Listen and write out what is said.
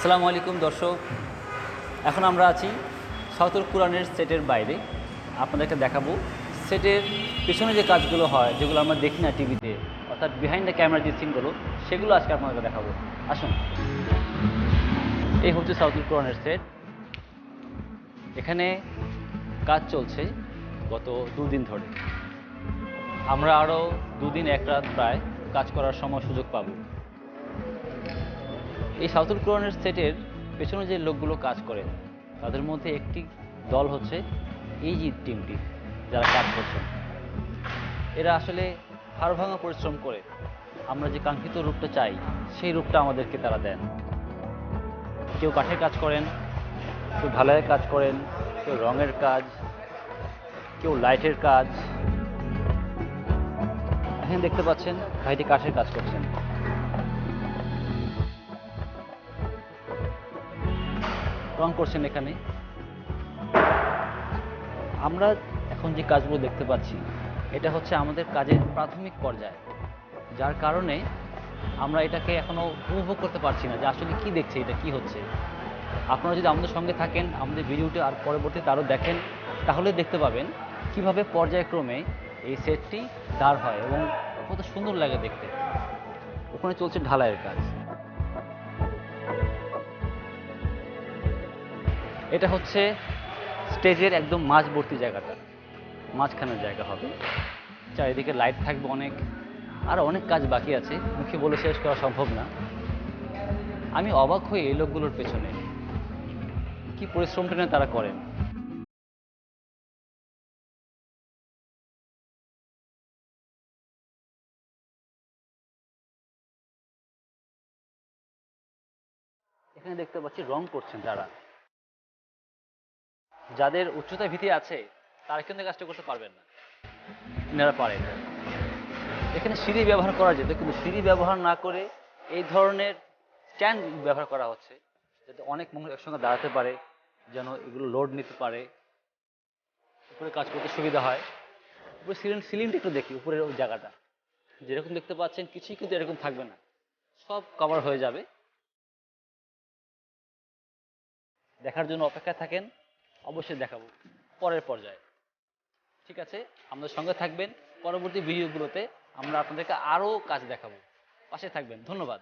আসসালামু আলাইকুম, দর্শক। এখন আমরা আছি সাউথুল কোরআনের সেটের বাইরে। আপনাদেরকে দেখাবো সেটের পেছনে যে কাজগুলো হয়, যেগুলো আমরা দেখি না টিভিতে, অর্থাৎ বিহাইন্ড দ্য ক্যামেরা যে সিনগুলো সেগুলো আজকে আপনাদেরকে দেখাবো। আসুন। এই হচ্ছে সাউথুল কোরআনের সেট। এখানে কাজ চলছে গত দুদিন ধরে। আমরা আরও দুদিন এক রাত প্রায় কাজ করার সময় সুযোগ পাবো। এই সাউথুল কোরআনের সেটের পেছনে যে লোকগুলো কাজ করে, তাদের মধ্যে একটি দল হচ্ছে এই যে টিমটি, যারা কাজ করছেন। এরা আসলে হাড় ভাঙা পরিশ্রম করে। আমরা যে কাঙ্ক্ষিত রূপটা চাই, সেই রূপটা আমাদেরকে তারা দেন। কেউ কাঠের কাজ করেন, কেউ ঢালাইয়ের কাজ করেন, কেউ রঙের কাজ, কেউ লাইটের কাজ। এখানে দেখতে পাচ্ছেন ভাইটি কাঠের কাজ করছেন। রং করছেন এখানে। আমরা এখন যে কাজগুলো দেখতে পাচ্ছি, এটা হচ্ছে আমাদের কাজের প্রাথমিক পর্যায়, যার কারণে আমরা এটাকে এখনও উপভোগ করতে পারছি না যে আসলে কি দেখছে, এটা কি হচ্ছে। আপনারা যদি আমাদের সঙ্গে থাকেন, আমাদের ভিডিওটি আর পরবর্তীতে আরও দেখেন, তাহলে দেখতে পাবেন কীভাবে পর্যায়ক্রমে এই সেটটি দাঁড় হয় এবং কত সুন্দর লাগে দেখতে। ওখানে চলছে ঢালাইয়ের কাজ। এটা হচ্ছে স্টেজের একদম মাঝবর্তী জায়গাটা। মাঝখানের জায়গা হবে। চারিদিকে লাইট থাকবে অনেক। আর অনেক কাজ বাকি আছে। মুখে বলে শেষ করা সম্ভব না। আমি অবাক হই এই লোকগুলোর পেছনে। কি পরিশ্রমটা নিয়ে তারা করেন? এখানে দেখতে পাচ্ছি রং করছেন তারা। যাদের উচ্চতা ভীতি আছে, তারা কিন্তু কাজটা করতে পারবেন না। এনারা পারেন। এখানে সিঁড়ি ব্যবহার করা যেত, কিন্তু সিঁড়ি ব্যবহার না করে এই ধরনের স্ট্যান্ড ব্যবহার করা হচ্ছে, যাতে অনেক মানুষ একসঙ্গে দাঁড়াতে পারে, যেন এগুলো লোড নিতে পারে। উপরে কাজ করতে সুবিধা হয়। উপরে সিলিং সিলিংটা একটু দেখি, উপরের ওই জায়গাটা। যেরকম দেখতে পাচ্ছেন, কিছুই কিন্তু এরকম থাকবে না। সব কভার হয়ে যাবে। দেখার জন্য অপেক্ষায় থাকেন। অবশ্যই দেখাবো। পরের পর্যায়ে। ঠিক আছে? আমাদের সঙ্গে থাকবেন। পরবর্তী ভিডিওগুলোতে আমরা আপনাদেরকে আরও কাজ দেখাবো। পাশে থাকবেন। ধন্যবাদ।